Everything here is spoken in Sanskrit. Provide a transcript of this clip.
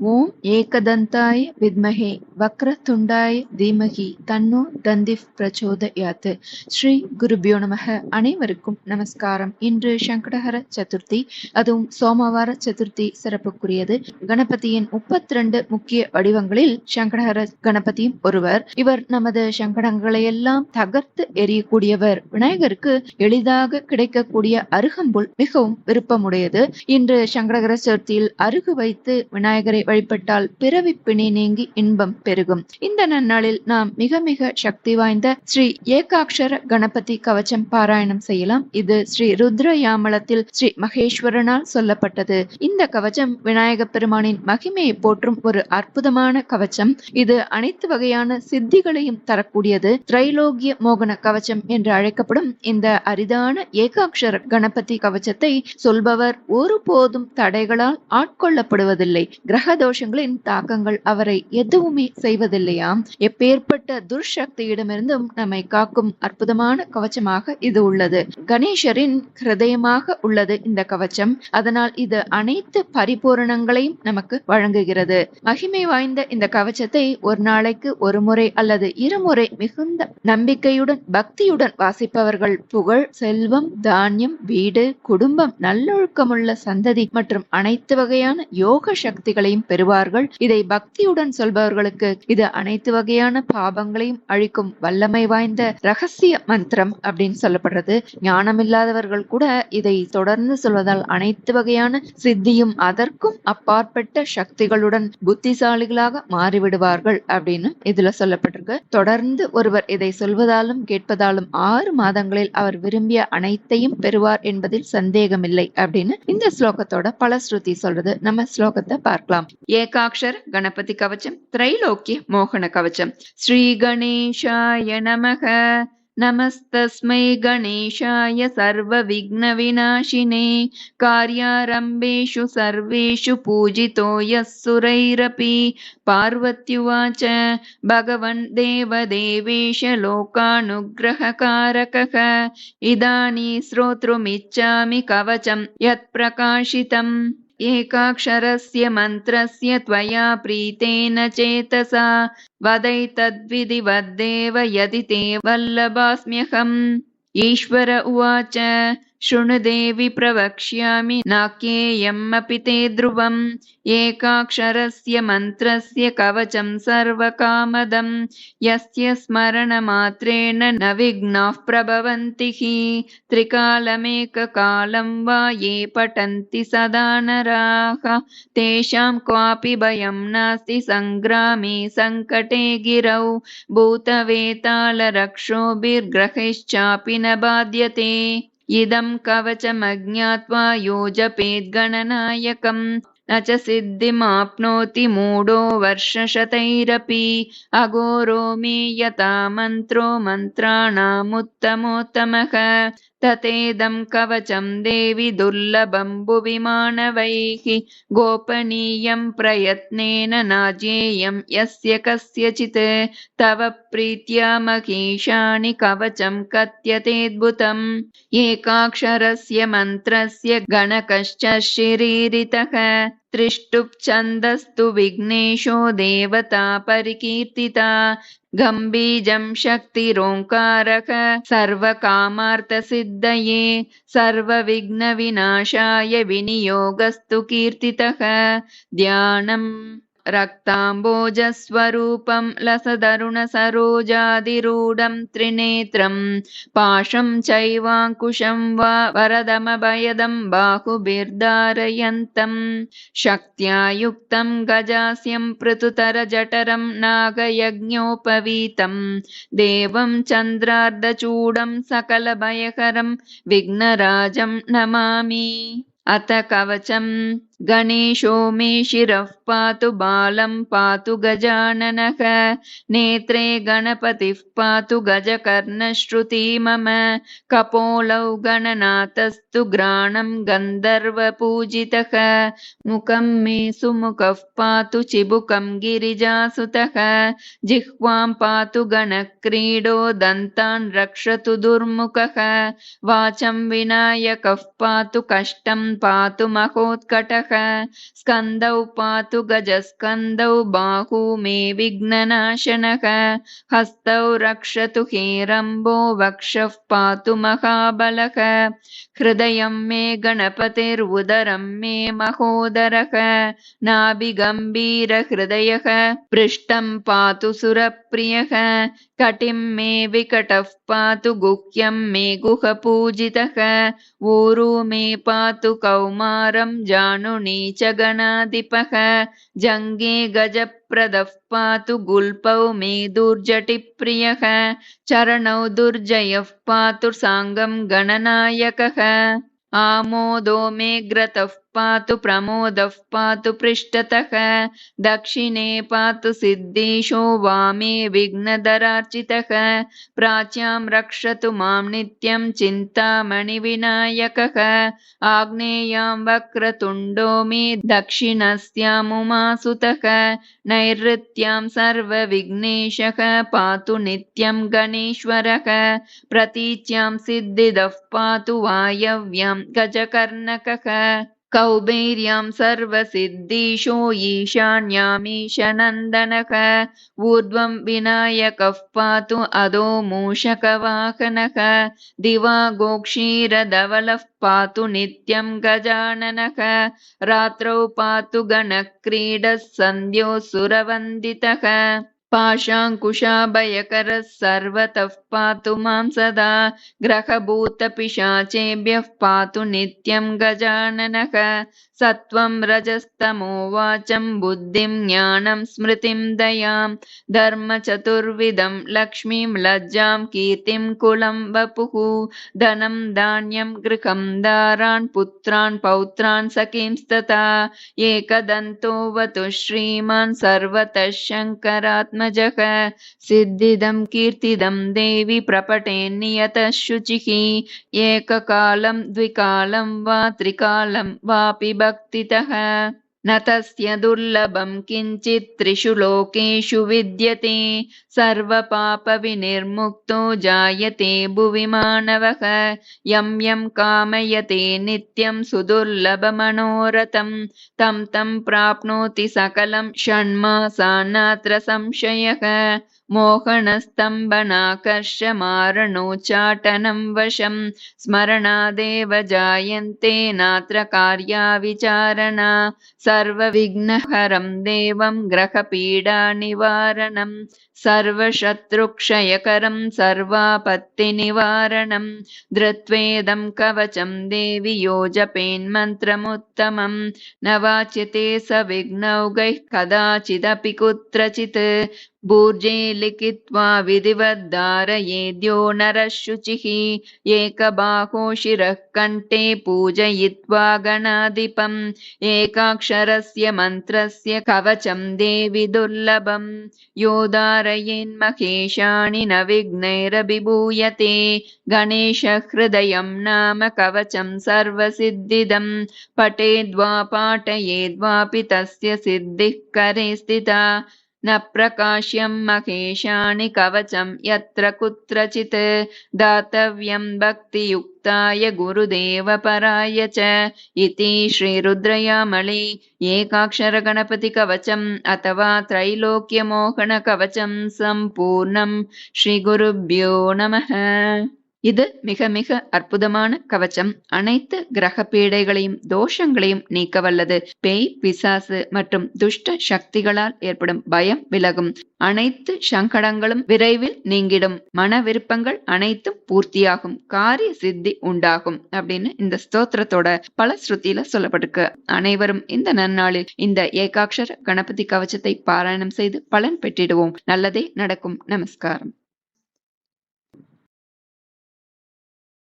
ஓம் ஏகதந்தாய வித்மஹே வக்ரதுண்டாய தீமகி தன்னோ தந்திப் பிரச்சோதயாத் ஸ்ரீ குருபியோ நமக அனைவருக்கும் நமஸ்காரம் இன்று சங்கடஹர சதுர்த்தி அதுவும் சோமவார சதுர்த்தி சிறப்புக்குரியது கணபதியின் முப்பத்தி ரெண்டு முக்கிய வடிவங்களில் சங்கடஹர கணபதியும் ஒருவர். இவர் நமது சங்கடங்களை எல்லாம் தகர்த்து எரியக்கூடியவர் விநாயகருக்கு எளிதாக கிடைக்கக்கூடிய அருகம்புல் மிகவும் விருப்பமுடையது. இன்று சங்கடகர சதுர்த்தியில் அருகு வைத்து விநாயகரை வழிபட்டால் பிறவி பிணி நீங்கி இன்பம் பெருகும். இந்த நன்னாளில் நாம் மிக மிக சக்தி வாய்ந்த ஸ்ரீ ஏகாட்சர கணபதி கவச்சம் பாராயணம் செய்யலாம். இது ஸ்ரீ ருத்ர யாமலத்தில் ஸ்ரீ மகேஸ்வரனால் சொல்லப்பட்டது. இந்த கவச்சம் விநாயக பெருமானின் மகிமையை போற்றும் ஒரு அற்புதமான கவச்சம் இது அனைத்து வகையான சித்திகளையும் தரக்கூடியது. திரைலோகிய மோகன கவச்சம் என்று அழைக்கப்படும் இந்த அரிதான ஏகாட்சர கணபதி கவச்சத்தை சொல்பவர் ஒருபோதும் தடைகளால் ஆட்கொள்ளப்படுவதில்லை. கிரக தோஷங்களின் தாக்கங்கள் அவரை எதுவுமே செய்வதில்லையாம். எப்பேற்பட்ட துர்சக்தியிடமிருந்தும் நம்மை காக்கும் அற்புதமான கவச்சமாக இது உள்ளது. கணேசரின் ஹிருதயமாக உள்ளது இந்த கவச்சம். அதனால் இது அனைத்து பரிபூரணங்களையும் நமக்கு வழங்குகிறது. மகிமை வாய்ந்த இந்த கவச்சத்தை ஒரு நாளைக்கு ஒரு முறை அல்லது இருமுறை மிகுந்த நம்பிக்கையுடன் பக்தியுடன் வாசிப்பவர்கள் புகழ் செல்வம் தானியம் வீடு குடும்பம் நல்லொழுக்கமுள்ள சந்ததி மற்றும் அனைத்து வகையான யோக சக்திகளையும் பெறுவார்கள். இதை பக்தியுடன் சொல்பவர்களுக்கு இது அனைத்து வகையான பாபங்களையும் அழிக்கும் வல்லமை வாய்ந்த ரகசிய மந்திரம் அப்படின்னு சொல்லப்படுறது. ஞானம் இல்லாதவர்கள் கூட இதை தொடர்ந்து சொல்வதால் அனைத்து வகையான சித்தியும் அதற்கும் அப்பாற்பட்ட சக்திகளுடன் புத்திசாலிகளாக மாறிவிடுவார்கள் அப்படின்னு இதுல சொல்லப்பட்டிருக்கு. தொடர்ந்து ஒருவர் இதை சொல்வதாலும் கேட்பதாலும் ஆறு மாதங்களில் அவர் விரும்பிய அனைத்தையும் பெறுவார் என்பதில் சந்தேகமில்லை அப்படின்னு இந்த ஸ்லோகத்தோட பல ஸ்ருதி சொல்றது. நம்ம ஸ்லோகத்தை பார்க்கலாம். ఏకాక్షర గణపతి కవచం एकाक्षर गणपतिकवचम् त्रैलोक्य मोहनकवचम् श्रीगणेशाय नमः नमस्तस्मै गणेशाय सर्वविघ्नविनाशिने कार्यारम्भेषु सर्वेषु पूजितो यः सुरैरपि पार्वत्युवाच भगवन् देवदेवेश लोकानुग्रहकारकः इदानीं श्रोतुमिच्छामि कवचम् यत् प्रकाशितम् एकाक्षरस्य मन्त्रस्य त्वया प्रीतेन चेतसा। वदैतद्विधिवद्देव यदि ते वल्लभास्म्यहम्। ईश्वर उवाच शृणुदेवि प्रवक्ष्यामि नाक्येयमपि ते ध्रुवम् एकाक्षरस्य मन्त्रस्य कवचं सर्वकामदम् यस्य स्मरणमात्रेण न विघ्नाः प्रभवन्ति हि त्रिकालमेककालं वा ये पठन्ति सदा नराः तेषां क्वापि भयं नास्ति सङ्ग्रामे सङ्कटे गिरौ भूतवेतालरक्षोभिर्ग्रहैश्चापि न बाध्यते इदं कवचमज्ञात्वा यो जपेद्गणनायकम् न च सिद्धिमाप्नोति मूढो वर्षशतैरपि। अघोरो मे यथा मन्त्रो मन्त्राणामुत्तमोत्तमः ततेदं कवचं देवि दुर्लभं भुवि मानवैः गोपनीयं प्रयत्नेन नाजेयं यस्य कस्यचित् तव प्रीत्या महेशानि कवचं कथ्यतेऽद्भुतम् एकाक्षरस्य मन्त्रस्य गणकश्च शिरीरितः त्रिष्टुप्छन्दस्तु विघ्नेशो देवता परिकीर्तिता गम्बीजं शक्तिरोङ्कारः सर्वकामार्थसिद्धये सर्वविघ्नविनाशाय विनियोगस्तु कीर्तितः। ध्यानम् रक्ताम्बोजस्वरूपं लसदरुणसरोजादिरूढं त्रिनेत्रं पाशं चैवाङ्कुशं वा वरदमभयदं बाहुभिर्धारयन्तं शक्त्या युक्तं गजास्यं पृथुतरजठरं नागयज्ञोपवीतं देवं चन्द्रार्धचूडं सकलभयकरं विघ्नराजं नमामि अथ कवचम् गणेशो मे शिरः पातु बालं पातु गजाननः नेत्रे गणपतिः पातु गजकर्णश्रुती मम कपोलौ गणनाथस्तु ग्राणं गन्धर्वपूजितः मुखं मे सुमुखः पातु चिबुकं गिरिजासुतः जिह्वां पातु गणक्रीडो दन्तान् रक्षतु दुर्मुखः वाचं विनायकः पातु कष्टं पातु महोत्कटः स्कन्दौ पातु गजस्कन्दौ बाहू मे विघ्ननाशनः हस्तौ रक्षतु हेरम्बो वक्षः पातु महाबलः हृदयं मे गणपतिर्उदरं मे महोदरः नाभिगम्भीरहृदयः पृष्ठं पातु सुरप्रियः कटिं मे विकटः पातु गुह्यं मे गुहपूजितः ऊरु मे पातु कौमारं जानुनी च गणाधिपः जङ्गे गजप्रदः पातु गुल्पौ मे दुर्जटिप्रियः चरणौ दुर्जयः पातु साङ्गं गणनायकः आमोदो मे ग्रतः पातु प्रमोदः पातु पृष्ठतः। दक्षिणे पातु सिद्धेशो वामे विघ्नधरार्चितः प्राच्यां रक्षतु मां नित्यं चिन्तामणिविनायकः। आग्नेयां वक्रतुण्डो मे दक्षिणस्यामुमासुतः। नैऋत्यां सर्वविघ्नेशः पातु नित्यं गणेश्वरः। प्रतीच्यां सिद्धिदः पातु वायव्यां गजकर्णकः कौबेर्यां सर्वसिद्धिशो ईशान्यामीशनन्दनः ऊर्ध्वं विनायकः पातु अधो मूषकवाहनः दिवा गोक्षीरधवलः पातु नित्यं गजाननः रात्रौ पातु गणक्रीडः सन्ध्यो सुरवन्दितः पाशाङ्कुशाभयकरः सर्वतः पातु मां सदा। ग्रहभूतपिशाचेभ्यः पातु नित्यं गजाननः सत्त्वं रजस्तमो वाचं बुद्धिं ज्ञानं स्मृतिं दयां धर्मचतुर्विधं लक्ष्मीं लज्जां कीर्तिं कुलं वपुः धनं धान्यं गृहं दारान् पुत्रान् पौत्रान् सखींस्तथा एकदन्तोऽवतु श्रीमान् सर्वतः शङ्करात्मजः सिद्धिदं कीर्तिदं देवि प्रपटेन्नियतः शुचिः एककालं द्विकालं वा त्रिकालं वापि भक्तितः न तस्य दुर्लभं किञ्चित् त्रिषु लोकेषु विद्यते। सर्वपापविनिर्मुक्तो जायते भुवि मानवः। यं यं कामयते नित्यं सुदुर्लभमनोरथं। तं तं प्राप्नोति सकलं षण्मासान्नात्र संशयः मोहनस्तम्भनाकर्षमारणोच्चाटनं वशं स्मरणादेव जायन्ते नात्र कार्या विचारणा सर्वविघ्नहरं देवं ग्रहपीडानिवारणं सर्वशत्रुक्षयकरं सर्वापत्तिनिवारणं धृत्वेदं कवचं देवि यो जपेन्मन्त्रमुत्तमं न वाच्यते स विघ्नौगैः कदाचिदपि कुत्रचित् भूर्जे लिखित्वा विधिवद्धारयेद्यो नरः शुचिः। एकबाहो शिरः कण्ठे पूजयित्वा गणाधिपम्। एकाक्षरस्य मन्त्रस्य कवचं देवि दुर्लभम्। यो धारयेन्महेशाणि न विघ्नैरभिभूयते। गणेशहृदयं नाम कवचं सर्वसिद्धिदं पठेद्वा पाठयेद्वापि तस्य सिद्धिः करे स्थिता न प्रकाश्यं महेशाणि कवचं यत्र कुत्रचित् दातव्यं भक्तियुक्ताय गुरुदेवपराय च इति श्रीरुद्रयामळि एकाक्षरगणपतिकवचम् अथवा त्रैलोक्यमोहनकवचं सम्पूर्णं श्रीगुरुभ्यो नमः இது மிக மிக அற்புதமான கவச்சம். அனைத்து கிரக பீடைகளையும் தோஷங்களையும் நீக்கவல்லது. பேய் பிசாசு மற்றும் துஷ்ட சக்திகளால் ஏற்படும் பயம் விலகும். அனைத்து சங்கடங்களும் விரைவில் நீங்கிடும். மன விருப்பங்கள் அனைத்தும் பூர்த்தியாகும். காரிய சித்தி உண்டாகும் அப்படின்னு இந்த ஸ்தோத்திரத்தோட பல ஸ்ருதியில சொல்லப்பட்டிருக்கு. அனைவரும் இந்த நன்னாளில் இந்த ஏகாட்சர கணபதி கவச்சத்தை பாராயணம் செய்து பலன் பெற்றிடுவோம். நல்லதே நடக்கும். நமஸ்காரம்.